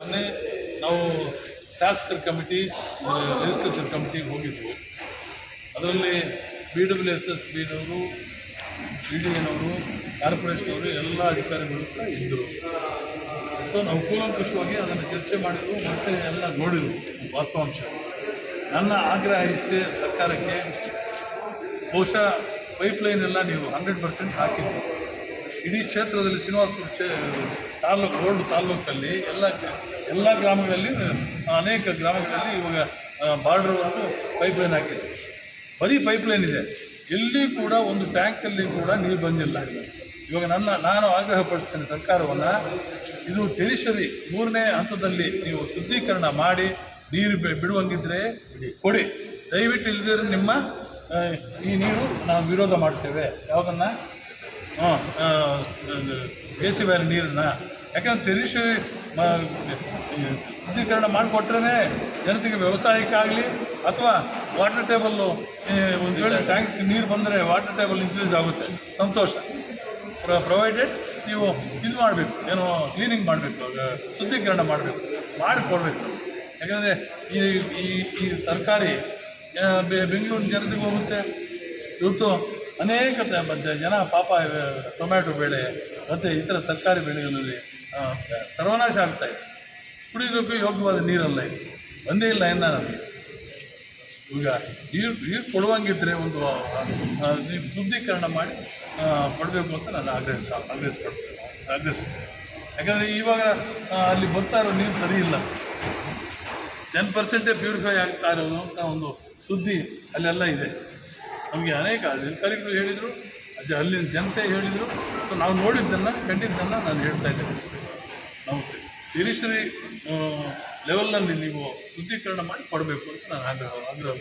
ಮೊನ್ನೆ ನಾವು ಶಾಸಕರ ಕಮಿಟಿ ಲೆಜಿಸ್ಲೇಚರ್ ಕಮಿಟಿಗೆ ಹೋಗಿದ್ವು. ಅದರಲ್ಲಿ ಬಿ ಡಬ್ಲ್ಯೂ ಎಸ್ ಎಸ್ ಬಿನವರು ಬಿ ಡಿ ಎನವರು ಕಾರ್ಪೊರೇಷನವರು, ಎಲ್ಲ ಅಧಿಕಾರಿಗಳು ಕೂಡ ಇದ್ದರು. ಸೊ, ನಾವು ಕೂಲಂಕುಷವಾಗಿ ಅದನ್ನು ಚರ್ಚೆ ಮಾಡಿದ್ರು ಮತ್ತೆ ಎಲ್ಲ ನೋಡಿದ್ರು ವಾಸ್ತವಾಂಶ. ನನ್ನ ಆಗ್ರಹ ಇಷ್ಟೇ ಸರ್ಕಾರಕ್ಕೆ, ಬಹುಶಃ ಪೈಪ್ಲೈನ್ ಎಲ್ಲ ನೀವು ಹಂಡ್ರೆಡ್ ಪರ್ಸೆಂಟ್ ಹಾಕಿದ್ದು ಇಡೀ ಕ್ಷೇತ್ರದಲ್ಲಿ ಶ್ರೀನಿವಾಸಪುರ ತಾಲೂಕು, ರೋಡ್ ತಾಲೂಕಲ್ಲಿ ಎಲ್ಲ ಎಲ್ಲ ಗ್ರಾಮಗಳಲ್ಲಿ ಅನೇಕ ಗ್ರಾಮಗಳಲ್ಲಿ ಇವಾಗ ಬಾರ್ಡರ್ ಒಂದು ಪೈಪ್ಲೈನ್ ಹಾಕಿದೆ. ಬರೀ ಪೈಪ್ಲೈನ್ ಇದೆ. ಎಲ್ಲಿ ಕೂಡ ಒಂದು ಟ್ಯಾಂಕಲ್ಲಿ ಕೂಡ ನೀರು ಬಂದಿಲ್ಲ. ಇವಾಗ ನನ್ನ, ನಾನು ಆಗ್ರಹ ಪಡಿಸ್ತೇನೆ ಸರ್ಕಾರವನ್ನು, ಇದು ಟೆರಿಷರಿ ಮೂರನೇ ಹಂತದಲ್ಲಿ ನೀವು ಶುದ್ಧೀಕರಣ ಮಾಡಿ, ನೀರು ಬಿಡುವಂಗಿದ್ರೆ ಕೊಡಿ. ದಯವಿಟ್ಟು ಇಲ್ಲದಿದ್ರೆ ನಿಮ್ಮ ಈ ನೀರು ನಾವು ವಿರೋಧ ಮಾಡ್ತೇವೆ. ಯಾವುದನ್ನು? ಹಾಂ ಸಿ ನೀರನ್ನು ಯಾಕಂದ್ರೆ ತೆರಿಗೆ ಶುದ್ಧೀಕರಣ ಮಾಡಿಕೊಟ್ರೇ ಜನತೆಗೆ ವ್ಯವಸಾಯಕ್ಕಾಗಲಿ ಅಥವಾ ವಾಟರ್ ಟೇಬಲ್ಲು ಒಂದು ವೇಳೆ ಟ್ಯಾಂಕ್ಸ್ ನೀರು ಬಂದರೆ ವಾಟರ್ ಟೇಬಲ್ ಇನ್ಕ್ರೀಸ್ ಆಗುತ್ತೆ. ಸಂತೋಷ. ಪ್ರೊವೈಡೆಡ್ ನೀವು ಇದು ಮಾಡಬೇಕು ಏನೋ ಕ್ಲೀನಿಂಗ್ ಮಾಡಬೇಕು ಶುದ್ಧೀಕರಣ ಮಾಡಬೇಕು ಮಾಡಿಕೊಡ್ಬೇಕು ಯಾಕಂದರೆ ಈ ಈ ಈ ತರಕಾರಿ ಬೆಂಗಳೂರಿನ ಜನತೆಗೆ ಹೋಗುತ್ತೆ. ಇವತ್ತು ಅನೇಕ ಜನ ಪಾಪ ಟೊಮ್ಯಾಟೊ ಬೆಳೆ ಮತ್ತು ಇತರ ತರಕಾರಿ ಬೆಳೆಗಳಲ್ಲಿ ಸರ್ವನಾಶ ಆಗ್ತಾ ಇದೆ. ಕುಡಿಯೋದಕ್ಕೂ ಯೋಗ್ಯವಾದ ನೀರಲ್ಲ ಇದು. ಒಂದೇ ಇಲ್ಲ ಎನ್ನ ನಮಗೆ? ಈಗ ನೀರು ನೀರು ಕೊಡುವಂಗಿದ್ರೆ ಒಂದು ನೀವು ಶುದ್ಧೀಕರಣ ಮಾಡಿ ಕೊಡಬೇಕು ಅಂತ ನಾನು ಆಗ್ರಹಿಸ, ಆಗ್ರಹಿಸ್ಕೊಡ್ತೇನೆ, ಆಗ್ರಹಿಸ್ತೇನೆ. ಯಾಕಂದರೆ ಇವಾಗ ಅಲ್ಲಿ ಬರ್ತಾ ಇರೋ ನೀರು ಸರಿ ಇಲ್ಲ. ಟೆನ್ ಪರ್ಸೆಂಟೇ ಪ್ಯೂರಿಫೈ ಆಗ್ತಾ ಇರೋದು ಅಂತ ಒಂದು ಸುದ್ದಿ ಅಲ್ಲೆಲ್ಲ ಇದೆ. ನಮಗೆ ಅನೇಕ ಅಧಿಕಾರಿಗಳು ಹೇಳಿದರು ಅಜ್ಜ, ಅಲ್ಲಿನ ಜನತೆ ಹೇಳಿದರು. ಸೊ, ನಾವು ನೋಡಿದ್ದನ್ನು, ಕಂಡಿದ್ದನ್ನು ನಾನು ಹೇಳ್ತಾ ಇದ್ದೇನೆ. ನಾವು ತಿರಿಶ್ರೀ ಲೆವೆಲ್ನಲ್ಲಿ ನೀವು ಶುದ್ಧೀಕರಣ ಮಾಡಿ ಕೊಡಬೇಕು ಅಂತ ನಾನು ಆಗ್ರಹ ಆಗ್ರಹ